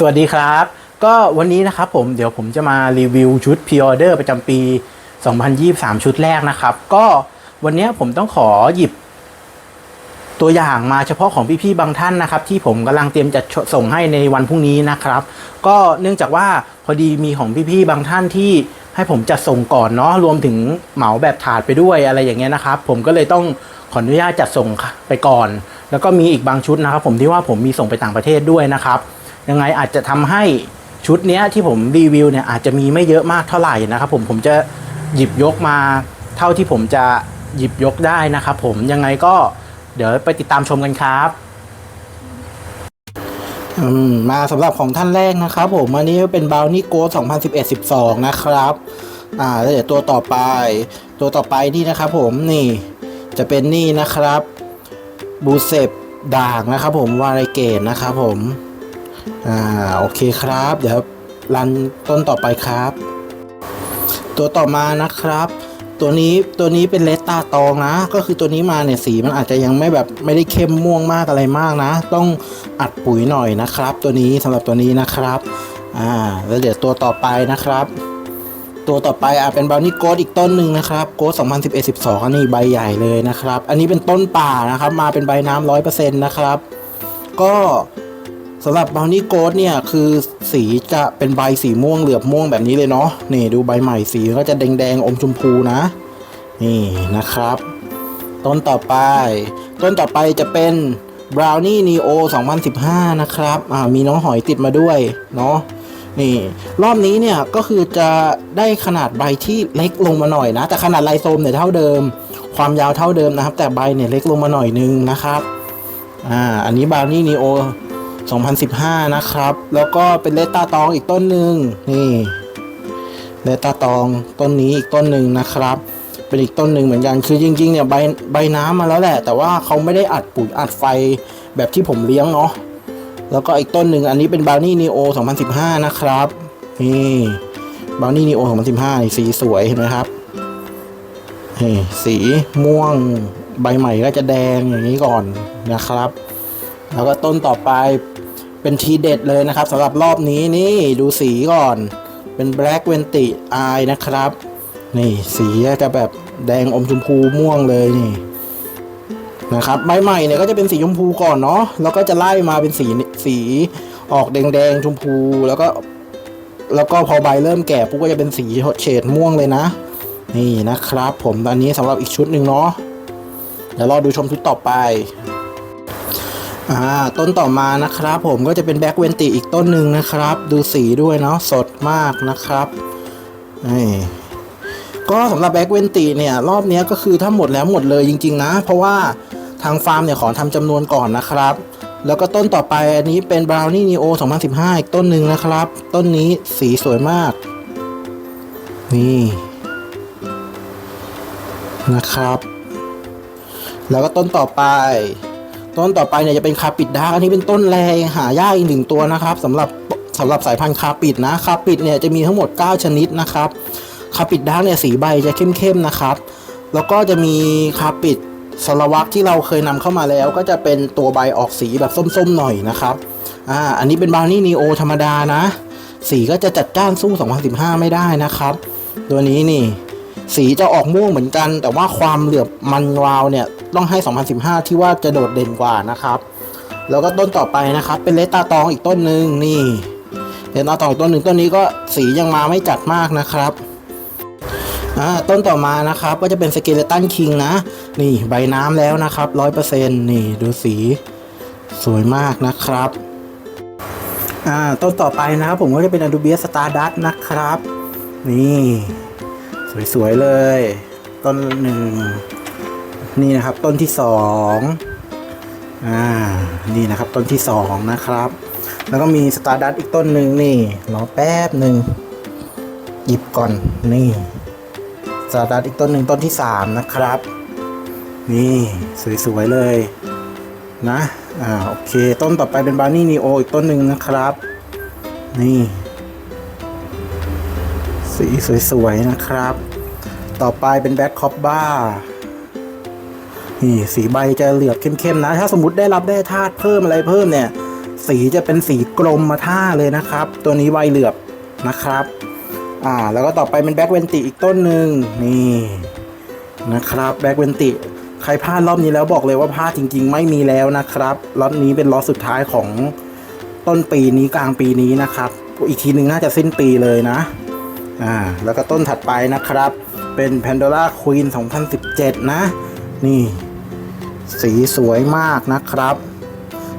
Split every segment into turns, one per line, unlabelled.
สวัสดีครับ ก็วันนี้นะครับผมเดี๋ยวผมจะมารีวิวชุด pre order ประจำปี 2023 ชุดแรกนะครับ ก็วันนี้ผมต้องขอหยิบ ตัวอย่างมาเฉพาะของพี่ๆบางท่านนะครับ ที่ผมกำลังเตรียมจะส่งให้ในวันพรุ่งนี้นะครับ ก็เนื่องจากว่าพอดีมีของพี่ๆบางท่านที่ให้ผมจัดส่งก่อนเนาะรวมถึงเหมาแบบถาดไปด้วยอะไรอย่างเงี้ยนะครับ ผมก็เลยต้องขออนุญาตจัดส่งไปก่อน แล้วก็มีอีกบางชุดนะครับ ผมที่ว่าผมมีส่งไปต่างประเทศด้วยนะครับ ยังไงอาจจะทำให้ชุดเนี้ยที่ผมรีวิวเนี่ยอาจจะมีไม่เยอะมากเท่าไหร่นะครับผมผมจะหยิบยกมาเท่าที่ผมจะหยิบยกได้นะครับผมยังไงก็เดี๋ยวไปติดตามชมกันครับมมาสำหรับของท่านแรกนะครับผมอันนี้เป็นบ r o w n i e Go 2011 12 นะครับอ่าแล้วเดี๋ยวตัวต่อไป ตัวต่อไปนี่นะครับผมนี่จะเป็นนี่นะครับบูเซบด่างนะครับผมวาไรเกตนะครับผม อ่าโอเคครับ เดี๋ยวรันต้นต่อไปครับ ตัวต่อมานะครับ ตัวนี้ตัวนี้เป็นเลสตาตองนะ ก็คือตัวนี้มาเนี่ยสีมันอาจจะยังไม่แบบไม่ได้เข้มม่วงมากอะไรมากนะ ต้องอัดปุ๋ยหน่อยนะครับ ตัวนี้สำหรับตัวนี้นะครับอ่าแล้วเดี๋ยวตัวต่อไปนะครับตัวต่อไปอะเป็นบราวนี่โกดอีกต้นหนึ่งนะครับโกด2011 12อันนี้ใบใหญ่เลยนะครับ อันนี้เป็นต้นป่านะครับ มาเป็นใบน้ำร้อยเปอร์เซ็นต์นะครับ ก็ สำหรับบราวนี่โกดเนี่ยคือสีจะเป็นใบสีม่วงเหลือบม่วงแบบนี้เลยเนาะนี่ดูใบใหม่สีก็จะแดงๆอมชมพูนะ นี่นะครับ ต้นต่อไป ต้นต่อไปจะเป็น Brownie Neo 2015 นะครับอ่ามีน้องหอยติดมาด้วยเนาะนี่รอบนี้เนี่ยก็คือจะได้ขนาดใบที่เล็กลงมาหน่อยนะ แต่ขนาดลายโซมเนี่ยเท่าเดิม ความยาวเท่าเดิมนะครับ แต่ใบเนี่ยเล็กลงมาหน่อยนึงนะครับอ่าอันนี้ Brownie Neo 2015 นะครับ แล้วก็เป็นเลตตาตองอีกต้นหนึ่งนี่เลตตาตองต้นนี้อีกต้นหนึ่งนะครับ เป็นอีกต้นหนึ่งเหมือนกันคือจริงๆเนี่ยใบใบน้ำมาแล้วแหละ แต่ว่าเขาไม่ได้อัดปุ๋ยอัดไฟแบบที่ผมเลี้ยงเนาะแล้วก็อีกต้นหนึ่งอันนี้เป็นบ r o w n i e Neo 2015 นะครับนี่บ r o w n i e Neo 2015นี่สีสวยเห็นไหมครับนี่สีม่วงใบใหม่ก็จะแดงอย่างนี้ก่อนนะครับ แล้วก็ต้นต่อไป เป็นทีเด็ดเลยนะครับสำหรับรอบนี้นี่ดูสีก่อน เป็น Black v e n t i Eye นะครับ นี่สีจะแบบแดงอมชมพูม่วงเลยนี่นะครับใบใหม่เนี่ยก็จะเป็นสีชมพูก่อนเนาะแล้วก็จะไล่มาเป็นสีสีออกแดงๆชมพูแล้วก็แล้วก็พอใบเริ่มแก่ปุ๊บก็จะเป็นสีเฉดม่วงเลยนะ นี่นะครับ ผมตอนนี้สำหรับอีกชุดหนึ่งเนาะเดี๋ยวรอดูชมชุดต่อไป อ่าต้นต่อมานะครับผมก็จะเป็นแบ็กเวนติอีกต้นหนึ่งนะครับ ดูสีด้วยเนาะสดมากนะครับนี่ก็สำหรับแบ็กเวนติเนี่ยรอบนี้ก็คือถ้าหมดแล้วหมดเลยจริง ๆ นะ เพราะว่าทางฟาร์มเนี่ยขอทำจำนวนก่อนนะครับ แล้วก็ต้นต่อไปอันนี้เป็น Brownie Neo 2015 อีกต้นหนึ่งนะครับ ต้นนี้สีสวยมาก นี่นะครับ แล้วก็ต้นต่อไป ต้นต่อไปเนี่ยจะเป็นคาปิดดาร์กอันนี้เป็นต้นแรงหายากอีกหนึ่งตัวนะครับสำหรับสำหรับสายพันธุ์คาปิดนะคาปิดเนี่ยจะมีทั้งหมด 9 ชนิดนะครับคาปิดดาร์กเนี่ยสีใบจะเข้มๆนะครับ แล้วก็จะมีคาปิดสลวักที่เราเคยนำเข้ามาแล้ว ก็จะเป็นตัวใบออกสีแบบส้มๆหน่อยนะครับอ่าอันนี้เป็นบราวนี่นีโอธรรมดานะ สีก็จะจัดจ้านสู้ 2015 ไม่ได้นะครับ ตัวนี้นี่ สีจะออกม่วงเหมือนกัน แต่ว่าความเหลือบมันวาวเนี่ยต้องให้ 2015 ที่ว่าจะโดดเด่นกว่านะครับ แล้วก็ต้นต่อไปนะครับ เป็นเลสตาตองอีกต้นหนึ่งนี่เลสตาตองอีกต้นหนึ่งต้นนี้ก็สียังมาไม่จัดมากนะครับอ่าต้นต่อมานะครับก็จะเป็นสเกเลตันคิงนะ นี่ใบน้ำแล้วนะครับร้อยเปอร์เซ็นต์นี่ดูสีสวยมากนะครับอ่าต้นต่อไปนะครับผมก็จะเป็นอ d ูเบียสตาร์ดัตนะครับ นี่ สวยๆเลย ต้นหนึ่งนี่นะครับต้นที่สองอ่านี่นะครับต้นที่สองนะครับ แล้วก็มีสตาร์ดัตอีกต้นหนึ่งนี่รอแป๊บหนึ่งหยิบก่อนนี่สตาร์ดัตอีกต้นหนึ่งต้นที่สามนะครับ นี่สวยๆเลยนะอ่าโอเค ต้นต่อไปเป็นบาร์นี่นีโออีกต้นหนึ่งนะครับ นี่สีสวยๆนะครับ ต่อไปเป็นแบ็คคอปบ้านี่สีใบจะเหลือบเข้มๆนะ ถ้าสมมติได้รับได้ธาตุเพิ่มอะไรเพิ่มเนี่ย สีจะเป็นสีกลมมาท่าเลยนะครับ ตัวนี้ใบเหลือบนะครับ อ่า แล้วก็ต่อไปเป็นแบ็กเวนติอีกต้นหนึ่งนี่นะครับแบ็กเวนติใครพลาดรอบนี้แล้วบอกเลยว่าพลาดจริง ๆ ไม่มีแล้วนะครับล็อตนี้เป็นล็อตสุดท้ายของต้นปีนี้กลางปีนี้นะครับ อีกทีหนึ่งน่าจะสิ้นปีเลยนะอ่าแล้วก็ต้นถัดไปนะครับ เป็น Pandora Queen 2017 นะ นี่ สีสวยมากนะครับ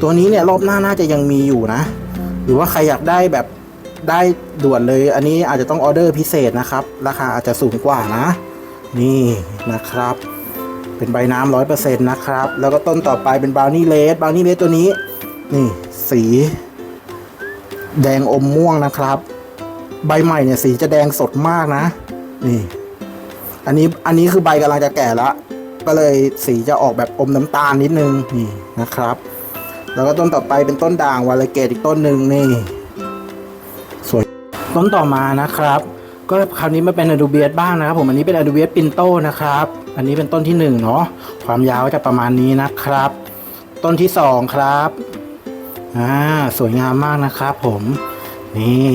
ตัวนี้เนี่ยรอบหน้าน่าจะยังมีอยู่นะ หรือว่าใครอยากได้แบบได้ด่วนเลย อันนี้อาจจะต้องออเดอร์พิเศษนะครับ ราคาอาจจะสูงกว่านะ นี่นะครับ เป็นใบน้ำร้อยเปอร์เซ็นต์นะครับ แล้วก็ต้นต่อไปเป็นบราวนี่เลสบราวนี่เลสตัวนี้ นี่ สี แดงอมม่วงนะครับ ใบใหม่เนี่ยสีจะแดงสดมากนะ นี่ อันนี้อันนี้คือใบกำลังจะแก่แล้วก็เลยสีจะออกแบบอมน้ำตาลนิดนึงนี่นะครับ แล้วก็ต้นต่อไปเป็นต้นด่างวาลเกตอีกต้นหนึ่งนี่สวยต้นต่อมานะครับ ก็คราวนี้มาเป็นอะดูเบียสบ้างนะครับ ผมอันนี้เป็นอะดูเบียสปินโตนะครับ อันนี้เป็นต้นที่หนึ่งเนาะความยาวจะประมาณนี้นะครับ ต้นที่สองครับอ่าสวยงามมากนะครับ ผมนี่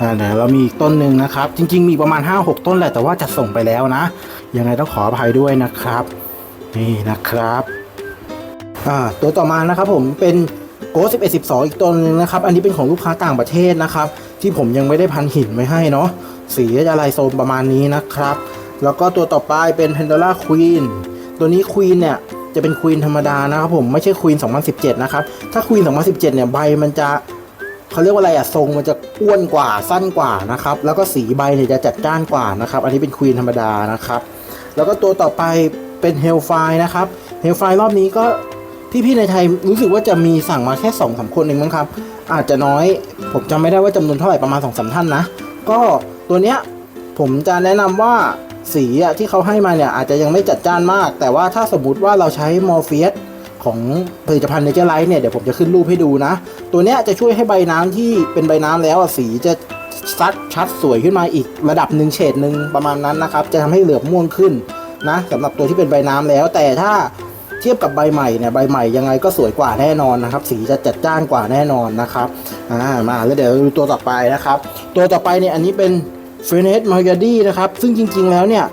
อ่าเดี๋ยวเรามีอีกต้นหนึ่งนะครับ จริง ๆ มีประมาณ 5-6 ต้นแหละแต่ว่าจะส่งไปแล้วนะ ยังไงต้องขออภัยด้วยนะครับ นี่นะครับอ่าตัวต่อมานะครับผมเป็นโก11 12อีกตัวหนึงนะครับ อันนี้เป็นของลูกค้าต่างประเทศนะครับ ที่ผมยังไม่ได้พันหินไว้ให้เนาะสีก็จะลายโซมประมาณนี้นะครับ แล้วก็ตัวต่อไปเป็น Pandora Queen ตัวนี้ Queen เนี่ยจะเป็น Queen ธรรมดานะครับผมไม่ใช่ Queen 2017 นะครับ ถ้า Queen 2017 เนี่ยใบมันจะ เขาเรียกว่าอะไรอะทรงมันจะอ้วนกว่าสั้นกว่านะครับแล้วก็สีใบเนี่ยจะจัดจ้านกว่านะครับ อันนี้เป็น Queen ธรรมดานะครับ แล้วก็ตัวต่อไปเป็น Hellfire นะครับ Hellfire รอบนี้ก็พี่ๆในไทยรู้สึกว่าจะมีสั่งมาแค่สองสามคนเองมั้งครับ อาจจะน้อย ผมจำไม่ได้ว่าจำนวนเท่าไหร่ประมาณสองสามท่านนะ ก็ตัวเนี้ยผมจะแนะนำว่าสีที่เขาให้มาเนี่ยอาจจะยังไม่จัดจ้านมาก แต่ว่าถ้าสมมติว่าเราใช้มอร์เฟียส ของผลิตภัณฑ์เนเจอร์ไลท์เนี่ยเดี๋ยวผมจะขึ้นรูปให้ดูนะ ตัวเนี้ยจะช่วยให้ใบน้ำที่เป็นใบน้ำแล้วสีจะซัดชัดสวยขึ้นมาอีกระดับหนึ่งเฉดหนึ่งประมาณนั้นนะครับ จะทำให้เหลือบม่วงขึ้นนะสำหรับตัวที่เป็นใบน้ำแล้ว แต่ถ้าเทียบกับใบใหม่เนี่ยใบใหม่ยังไงก็สวยกว่าแน่นอนนะครับ สีจะจัดจ้านกว่าแน่นอนนะครับอ่ามาแล้วเดี๋ยวดูตัวต่อไปนะครับ ตัวต่อไปเนี่ยอันนี้เป็นเฟรเนสมาร์กาดีนะครับ ซึ่งจริง ๆ แล้วเนี่ย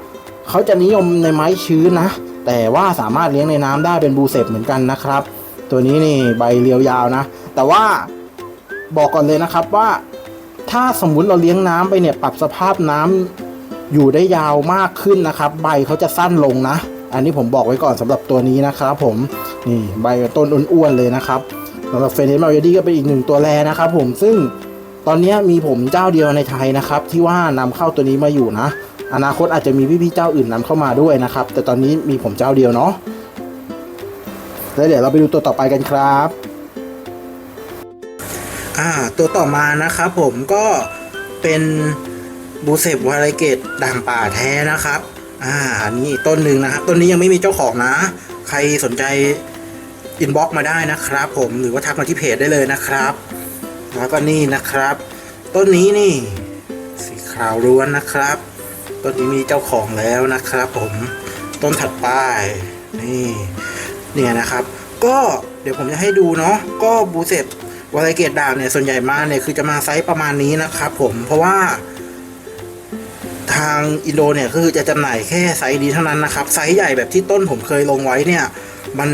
เขาจะนิยมในไม้ชื้นนะ แต่ว่าสามารถเลี้ยงในน้ำได้เป็นบูเซปเหมือนกันนะครับ ตัวนี้นี่ใบเรียวยาวนะ แต่ว่าบอกก่อนเลยนะครับว่า ถ้าสมมุติเราเลี้ยงน้ำไปเนี่ยปรับสภาพน้ำอยู่ได้ยาวมากขึ้นนะครับ ใบเขาจะสั้นลงนะ อันนี้ผมบอกไว้ก่อนสำหรับตัวนี้นะครับผมนี่ใบต้นอ้วนๆเลยนะครับสำหรับเฟรนด์มาร์ดี้ก็เป็นอีกหนึ่งตัวแรนะครับผมซึ่งตอนนี้มีผมเจ้าเดียวในไทยนะครับ ที่ว่านำเข้าตัวนี้มาอยู่นะ อนาคตอาจจะมีพี่ๆเจ้าอื่นนำเข้ามาด้วยนะครับ แต่ตอนนี้มีผมเจ้าเดียวเนาะแล้วเดี๋ยวเราไปดูตัวต่อไปกันครับอ่าตัวต่อมานะครับผมก็เป็นบูเซบวาไรเกตด่างป่าแท้นะครับอ่านนี้ต้นหนึ่งนะครับ ต้นนี้ยังไม่มีเจ้าของนะ ใครสนใจอินบ็อกมาได้นะครับ ผมหรือว่าทักมาที่เพจได้เลยนะครับ แล้วก็นี่นะครับ ต้นนี้นี่ สีขาวล้วนนะครับ ต้นนี้มีเจ้าของแล้วนะครับ ผมต้นถัดไปนี่เนี่ยนะครับ ก็เดี๋ยวผมจะให้ดูเนาะก็บูเซบวาไรเกตดางเนี่ยส่วนใหญ่มาเนี่ยคือจะมาไซส์ประมาณนี้นะครับ ผมเพราะว่า ทางอินโดเนี่ยคือจะจำหน่ายแค่ไซส์นี้เท่านั้นนะครับ ไซส์ใหญ่แบบที่ต้นผมเคยลงไว้เนี่ย มัน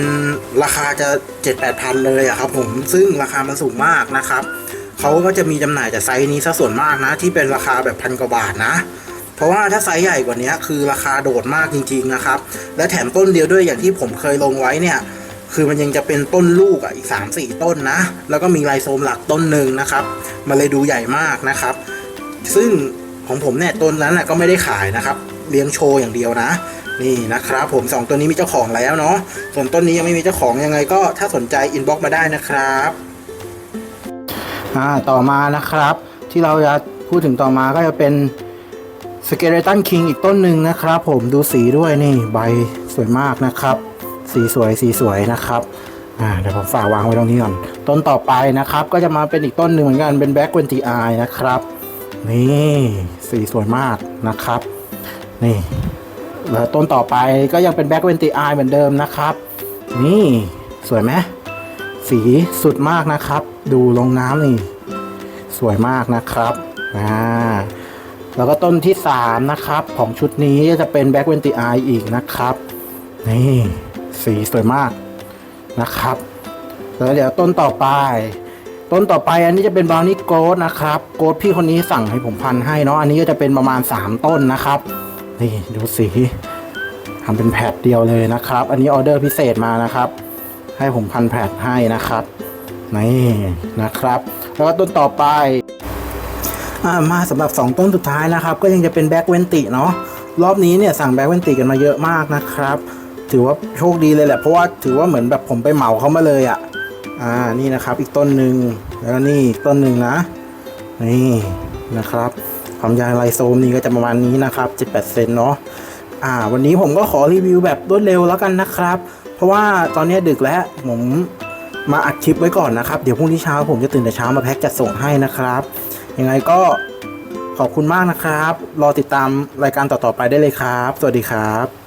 ราคาจะ7 8พันเลยอะครับผมซึ่งราคามันสูงมากนะครับเขาก็จะมีจำหน่ายแต่ไซส์นี้ซะส่วนมากนะ ที่เป็นราคาแบบพันกว่าบาทนะ เพราะว่าถ้าไซส์ใหญ่กว่านี้คือราคาโดดมากจริงๆนะครับ และแถมต้นเดียวด้วยอย่างที่ผมเคยลงไว้เนี่ยคือมันยังจะเป็นต้นลูกอะอีก 3 4 ต้นนะ แล้วก็มีลายโซมหลักต้นหนึ่งนะครับ มันเลยดูใหญ่มากนะครับ ซึ่งของผมเนี่ยต้นนั้นน่ะก็ไม่ได้ขายนะครับ เลี้ยงโชว์อย่างเดียวนะ นี่นะครับผมสองตัวนี้มีเจ้าของแล้วเนาะส่วนต้นนี้ยังไม่มีเจ้าของยังไงก็ถ้าสนใจอินบ็อกมาได้นะครับอ่าต่อมานะครับ ที่เราจะพูดถึงต่อมาก็จะเป็น สเกเลตันคิงอีกต้นหนึ่งนะครับผมดูสีด้วยนี่ใบสวยมากนะครับ สีสวยสีสวยนะครับอ่าเดี๋ยวผมฝากวางไว้ตรงนี้ก่อน ต้นต่อไปนะครับ ก็จะมาเป็นอีกต้นหนึ่งเหมือนกันเป็นแบ็กเวนตีไอนะครับ นี่สีสวยมากนะครับ นี่แล้วต้นต่อไปก็ยังเป็นแบ็กเวนตีไอเหมือนเดิมนะครับ นี่สวยไหมสีสุดมากนะครับ ดูลงน้ำนี่ สวยมากนะครับอ่า แล้วก็ต้นที่สามนะครับ ของชุดนี้จะเป็นแบ็กเวนติไออีกนะครับ นี่สีสวยมากนะครับ แล้วเดี๋ยวต้นต่อไป ต้นต่อไปอันนี้จะเป็นบราวนี่โกดนะครับโกดพี่คนนี้สั่งให้ผมพันให้เนาะอันนี้ก็จะเป็นประมาณ 3 ต้นนะครับ นี่ดูสีทำเป็นแพดเดียวเลยนะครับ อันนี้ออเดอร์พิเศษมานะครับ ให้ผมพันแพดให้นะครับนี่นะครับ แล้วก็ต้นต่อไป มาสำหรับ 2 ต้นสุดท้ายนะครับ ก็ยังจะเป็นแบ็กเวนติเนาะรอบนี้เนี่ยสั่งแบ็กเวนติกันมาเยอะมากนะครับ ถือว่าโชคดีเลยแหละเพราะว่าถือว่าเหมือนแบบผมไปเหมาเขามาเลยอะ่ะอ่านี่นะครับอีกต้นหนึ่งแล้วนี่อีกต้นหนึ่งนะ นี่นะครับความยาวไลโซมนี่ก็จะประมาณนี้นะครับ18เซนเนาะอ่า วันนี้ผมก็ขอรีวิวแบบรวดเร็วแล้วกันนะครับ เพราะว่าตอนนี้ดึกแล้วผมมาอัดคลิปไว้ก่อนนะครับ เดี๋ยวพรุ่งนี้เช้าผมจะตื่นแต่เช้ามาแพ็คจัดส่งให้นะครับ ยังไงก็ขอบคุณมากนะครับ รอติดตามรายการต่อๆไปได้เลยครับ สวัสดีครับ